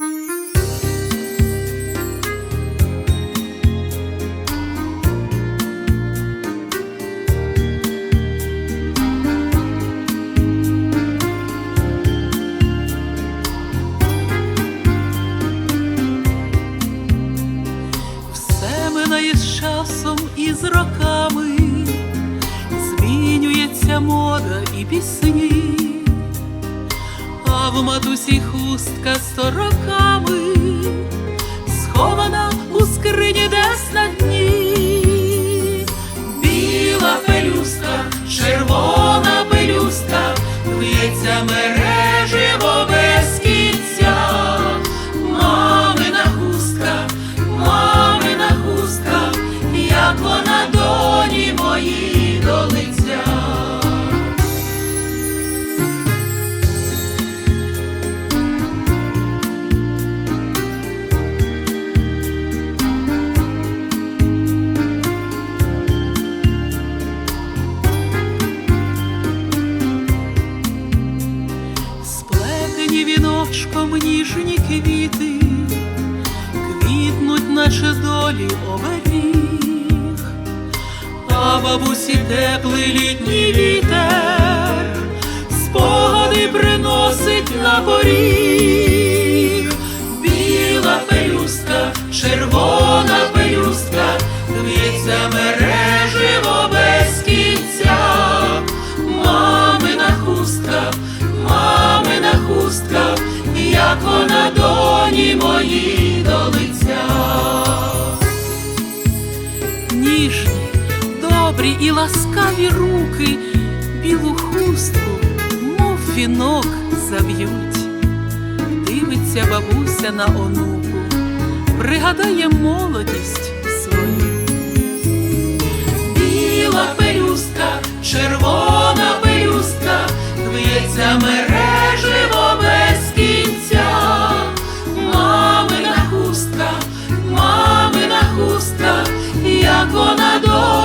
З часом і роками, змінюється мода і пісні, в матусі хустка сороками схована у скрині десь на дні, біла пелюстка, червона пелюстка, в'ється мереживо Віночком ніжні квіти, квітнуть, наче долі оберіг, а бабусі теплий літній вітер, спогади приносить на поріг. так вона доні мої до лиця. Ніжні, добрі і ласкаві руки, білу хустку, мов вінок заб'ють, дивиться бабуся на онуку, пригадає молодість свою, біла пелюстка, червона пелюстка, в'ється мере. yako na do